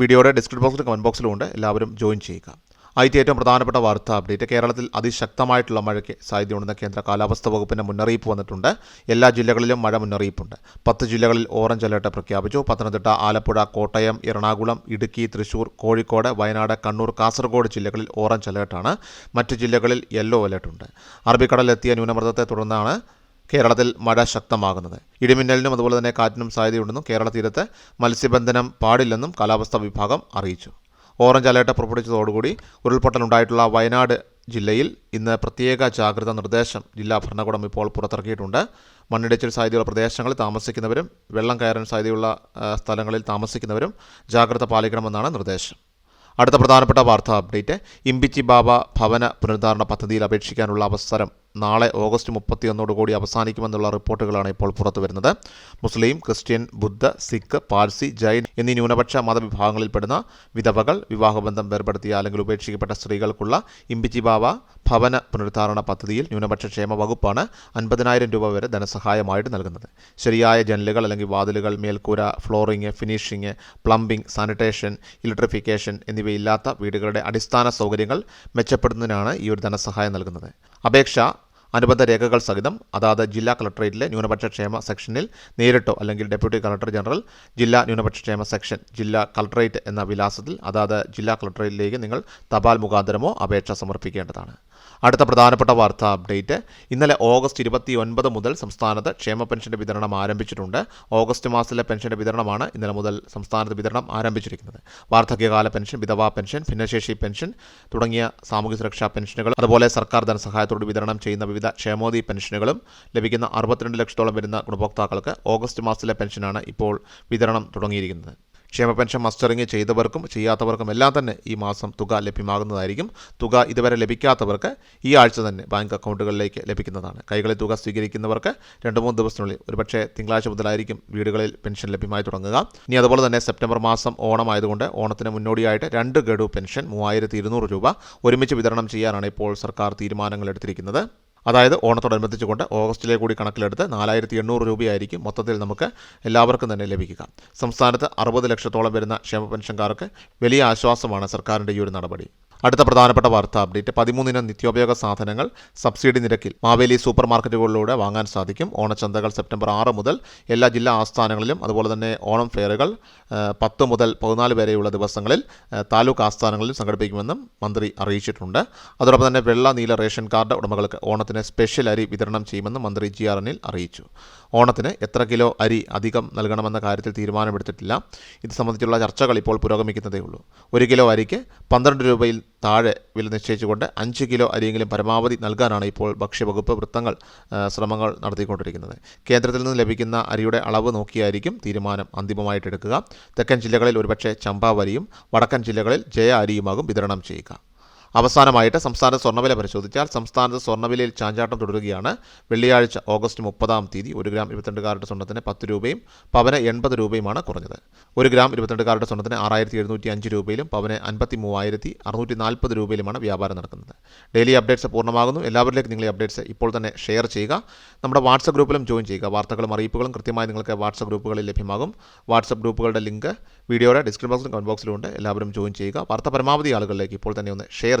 വീഡിയോയുടെ ഡിസ്ക്രിപ്ഷൻ ബോക്സിലും കമന്റ് ബോക്സിലും ഉണ്ട്. എല്ലാവരും ജോയിൻ ചെയ്യുക. ആയിട്ട് ഏറ്റവും പ്രധാനപ്പെട്ട വാർത്താ അപ്ഡേറ്റ് കേരളത്തിൽ അതിശക്തമായിട്ടുള്ള മഴയ്ക്ക് സാധ്യതയുണ്ടെന്ന് കേന്ദ്ര കാലാവസ്ഥാ വകുപ്പിന്റെ മുന്നറിയിപ്പ് വന്നിട്ടുണ്ട്. എല്ലാ ജില്ലകളിലും മഴ മുന്നറിയിപ്പുണ്ട്. പത്ത് ജില്ലകളിൽ ഓറഞ്ച് അലർട്ട് പ്രഖ്യാപിച്ചു. പത്തനംതിട്ട ആലപ്പുഴ കോട്ടയം എറണാകുളം ഇടുക്കി തൃശൂർ കോഴിക്കോട് വയനാട് കണ്ണൂർ കാസർഗോഡ് ജില്ലകളിൽ ഓറഞ്ച് അലർട്ടാണ് മറ്റ് ജില്ലകളിൽ യെല്ലോ അലർട്ടുണ്ട് അറബിക്കടലിലെത്തിയ ന്യൂനമർദ്ദത്തെ തുടർന്നാണ് കേരളത്തിൽ മഴ ശക്തമാകുന്നത്. ഇടിമിന്നലിനും അതുപോലെ തന്നെ കാറ്റിനും സാധ്യതയുണ്ടെന്നും കേരള തീരത്ത് മത്സ്യബന്ധനം പാടില്ലെന്നും കാലാവസ്ഥാ വിഭാഗം അറിയിച്ചു. ഓറഞ്ച് അലേർട്ട് പുറപ്പെടുവിച്ചതോടുകൂടി ഉരുൾപൊട്ടലുണ്ടായിട്ടുള്ള വയനാട് ജില്ലയിൽ ഇന്ന് പ്രത്യേക ജാഗ്രതാ നിർദ്ദേശം ജില്ലാ ഭരണകൂടം ഇപ്പോൾ പുറത്തിറക്കിയിട്ടുണ്ട്. മണ്ണിടിച്ചിൽ സാധ്യതയുള്ള പ്രദേശങ്ങളിൽ താമസിക്കുന്നവരും വെള്ളം കയറാൻ സാധ്യതയുള്ള സ്ഥലങ്ങളിൽ താമസിക്കുന്നവരും ജാഗ്രത പാലിക്കണമെന്നാണ് നിർദ്ദേശം. അടുത്ത പ്രധാനപ്പെട്ട വാർത്താ അപ്ഡേറ്റ് ഇമ്പിച്ചി ബാബ ഭവന പുനരുദ്ധാരണ പദ്ധതിയിൽ അപേക്ഷിക്കാനുള്ള അവസരം നാളെ ഓഗസ്റ്റ് മുപ്പത്തിയൊന്നോടുകൂടി അവസാനിക്കുമെന്നുള്ള റിപ്പോർട്ടുകളാണ് ഇപ്പോൾ പുറത്തു വരുന്നത്. മുസ്ലിം ക്രിസ്ത്യൻ ബുദ്ധ സിഖ് പാഴ്സി ജൈൻ എന്നീ ന്യൂനപക്ഷ മതവിഭാഗങ്ങളിൽപ്പെടുന്ന വിധവകൾ വിവാഹബന്ധം വേർപെടുത്തിയ അല്ലെങ്കിൽ ഉപേക്ഷിക്കപ്പെട്ട സ്ത്രീകൾക്കുള്ള ഇമ്പിച്ചി ബാബ ഭവന പുനരുദ്ധാരണ പദ്ധതിയിൽ ന്യൂനപക്ഷ ക്ഷേമ വകുപ്പാണ് അൻപതിനായിരം രൂപ വരെ ധനസഹായമായിട്ട് നൽകുന്നത്. ശരിയായ ജനലുകൾ അല്ലെങ്കിൽ വാതിലുകൾ മേൽക്കൂര flooring finishing plumbing sanitation electrification എന്നിവയില്ലാത്ത വീടുകളുടെ അടിസ്ഥാന സൗകര്യങ്ങൾ മെച്ചപ്പെടുന്നതിനാണ് ഈ ഒരു ധനസഹായം നൽകുന്നത്. അപേക്ഷ അനുബന്ധ രേഖകൾ സഹിതം അതാത് ജില്ലാ കളക്ടറേറ്റിലെ ന്യൂനപക്ഷ ക്ഷേമ സെക്ഷനിൽ നേരിട്ടോ അല്ലെങ്കിൽ ഡെപ്യൂട്ടി കളക്ടർ ജനറൽ ജില്ലാ ന്യൂനപക്ഷ ക്ഷേമ സെക്ഷൻ ജില്ലാ കളക്ടറേറ്റ് എന്ന വിലാസത്തിൽ അതാത് ജില്ലാ കളക്ടറേറ്റിലേക്ക് നിങ്ങൾ തപാൽ മുഖാന്തരമോ അപേക്ഷ സമർപ്പിക്കേണ്ടതാണ്. അടുത്ത പ്രധാനപ്പെട്ട വാർത്താ അപ്ഡേറ്റ്. ഇന്നലെ ഓഗസ്റ്റ് ഇരുപത്തി ഒൻപത് മുതൽ സംസ്ഥാനത്ത് ക്ഷേമ പെൻഷന്റെ വിതരണം ആരംഭിച്ചിട്ടുണ്ട്. ഓഗസ്റ്റ് മാസത്തിലെ പെൻഷന്റെ വിതരണമാണ് ഇന്നലെ മുതൽ സംസ്ഥാനത്ത് വിതരണം ആരംഭിച്ചിരിക്കുന്നത്. വാർദ്ധക്യകാല പെൻഷൻ വിധവാ പെൻഷൻ ഭിന്നശേഷി പെൻഷൻ തുടങ്ങിയ സാമൂഹ്യ സുരക്ഷാ പെൻഷനുകൾ അതുപോലെ സർക്കാർ ധനസഹായത്തോട് വിതരണം ചെയ്യുന്ന വിവിധ ക്ഷേമോദി പെൻഷനുകളും ലഭിക്കുന്ന അറുപത്തിരണ്ട് ലക്ഷത്തോളം വരുന്ന ഗുണഭോക്താക്കൾക്ക് ഓഗസ്റ്റ് മാസത്തിലെ പെൻഷനാണ് ഇപ്പോൾ വിതരണം തുടങ്ങിയിരിക്കുന്നത്. ക്ഷേമ പെൻഷൻ മസ്റ്ററിംഗ് ചെയ്തവർക്കും ചെയ്യാത്തവർക്കും എല്ലാം തന്നെ ഈ മാസം തുക ലഭ്യമാകുന്നതായിരിക്കും. തുക ഇതുവരെ ലഭിക്കാത്തവർക്ക് ഈ ആഴ്ച തന്നെ ബാങ്ക് അക്കൗണ്ടുകളിലേക്ക് ലഭിക്കുന്നതാണ്. കൈകളിൽ തുക സ്വീകരിക്കുന്നവർക്ക് രണ്ട് മൂന്ന് ദിവസത്തിനുള്ളിൽ ഒരുപക്ഷെ തിങ്കളാഴ്ച മുതലായിരിക്കും വീടുകളിൽ പെൻഷൻ ലഭ്യമായി തുടങ്ങുക. ഇനി അതുപോലെ തന്നെ സെപ്റ്റംബർ മാസം ഓണമായതുകൊണ്ട് ഓണത്തിന് മുന്നോടിയായിട്ട് രണ്ട് ഗഡു പെൻഷൻ മൂവായിരത്തി രൂപ ഒരുമിച്ച് വിതരണം ചെയ്യാനാണ് ഇപ്പോൾ സർക്കാർ തീരുമാനങ്ങൾ എടുത്തിരിക്കുന്നത്. അതായത് ഓണത്തോടനുബന്ധിച്ചുകൊണ്ട് ഓഗസ്റ്റിലെ കൂടി കണക്കിലെടുത്ത് നാലായിരത്തി എണ്ണൂറ് രൂപയായിരിക്കും മൊത്തത്തിൽ നമുക്ക് എല്ലാവർക്കും തന്നെ ലഭിക്കുക. സംസ്ഥാനത്ത് അറുപത് ലക്ഷത്തോളം വരുന്ന ക്ഷേമ പെൻഷൻകാർക്ക് വലിയ ആശ്വാസമാണ് സർക്കാരിന്റെ ഈ ഒരു നടപടി. അടുത്ത പ്രധാനപ്പെട്ട വാർത്താ അപ്ഡേറ്റ്. പതിമൂന്നിനം നിത്യോപയോഗ സാധനങ്ങൾ സബ്സിഡി നിരക്കിൽ. മാവേലി സൂപ്പർ മാർക്കറ്റുകളിലൂടെ വാങ്ങാൻ സാധിക്കും. ഓണച്ചന്തകൾ സെപ്റ്റംബർ ആറ് മുതൽ എല്ലാ ജില്ലാ ആസ്ഥാനങ്ങളിലും അതുപോലെ തന്നെ ഓണം ഫെയറുകൾ പത്ത് മുതൽ പതിനാല് വരെയുള്ള ദിവസങ്ങളിൽ താലൂക്ക് ആസ്ഥാനങ്ങളിലും സംഘടിപ്പിക്കുമെന്നും മന്ത്രി അറിയിച്ചിട്ടുണ്ട്. അതോടൊപ്പം തന്നെ വെള്ള നീല റേഷൻ കാർഡ് ഉടമകൾക്ക് ഓണത്തിന് സ്പെഷ്യൽ അരി വിതരണം ചെയ്യുമെന്നും മന്ത്രി ജി ആർ അനിൽ അറിയിച്ചു. ഓണത്തിന് എത്ര കിലോ അരി അധികം നൽകണമെന്ന കാര്യത്തിൽ തീരുമാനമെടുത്തിട്ടില്ല. ഇത് സംബന്ധിച്ചുള്ള ചർച്ചകൾ ഇപ്പോൾ പുരോഗമിക്കുന്നതേ ഉള്ളൂ ഒരു കിലോ അരിക്ക് പന്ത്രണ്ട് രൂപയിൽ താഴെ വില നിശ്ചയിച്ചുകൊണ്ട് അഞ്ച് കിലോ അരിയെങ്കിലും പരമാവധി നൽകാനാണ് ഇപ്പോൾ ഭക്ഷ്യവകുപ്പ് വൃത്തങ്ങൾ ശ്രമങ്ങൾ നടത്തിക്കൊണ്ടിരിക്കുന്നത്. കേന്ദ്രത്തിൽ നിന്ന് ലഭിക്കുന്ന അരിയുടെ അളവ് നോക്കിയായിരിക്കും തീരുമാനം അന്തിമമായിട്ടെടുക്കുക. തെക്കൻ ജില്ലകളിൽ ഒരുപക്ഷെ ചമ്പാവരിയും വടക്കൻ ജില്ലകളിൽ ജയ അരിയുമാകും വിതരണം ചെയ്യുക. അവസാനമായിട്ട് സംസ്ഥാന സ്വർണവില പരിശോധിച്ചാൽ സംസ്ഥാനത്ത് സ്വർണവിലയിൽ ചാഞ്ചാട്ടം തുടരുകയാണ്. വെള്ളിയാഴ്ച ഓഗസ്റ്റ് മുപ്പതാം തീയതി ഒരു ഗ്രാം ഇരുപത്തിരണ്ട് കാരറ്റ് സ്വർണത്തിന് പത്ത് രൂപയും പവന് എൺപത് രൂപയുമാണ് കുറഞ്ഞത്. ഒരു ഗ്രാം ഇരുപത്തിരണ്ട് കാരറ്റ് സ്വർണത്തിന് ആറായിരത്തി എഴുന്നൂറ്റി അഞ്ച് രൂപയിലും പവന് അൻപത്തി മൂവായിരത്തി അറുന്നൂറ്റി നാൽപ്പത് രൂപയിലുമാണ് വ്യാപാരം നടക്കുന്നത്. ഡെയിലി അപ്ഡേറ്റ്സ് പൂർണമാകുന്നു. എല്ലാവരിലേക്കും നിങ്ങൾ അപ്ഡേറ്റ്സ് ഇപ്പോൾ തന്നെ ഷെയർ ചെയ്യുക. നമ്മുടെ വാട്സപ്പ് ഗ്രൂപ്പിലും ജോയിൻ ചെയ്യുക. വാർത്തകളും അറിയിപ്പുകളും കൃത്യമായി നിങ്ങൾക്ക് വാട്സപ്പ് ഗ്രൂപ്പുകളിൽ ലഭ്യമാകും. വാട്സപ്പ് ഗ്രൂപ്പുകളുടെ ലിങ്ക് വീഡിയോയുടെ ഡിസ്ക്രിപ്ഷൻ ബോക്സിലും കമന്റ് ബോക്സിലുണ്ട് എല്ലാവരും ജോയിൻ ചെയ്യുക. വാർത്ത പരമാവധി ആളുകളിലേക്ക് ഇപ്പോൾ തന്നെ ഒന്ന് ഷെയർ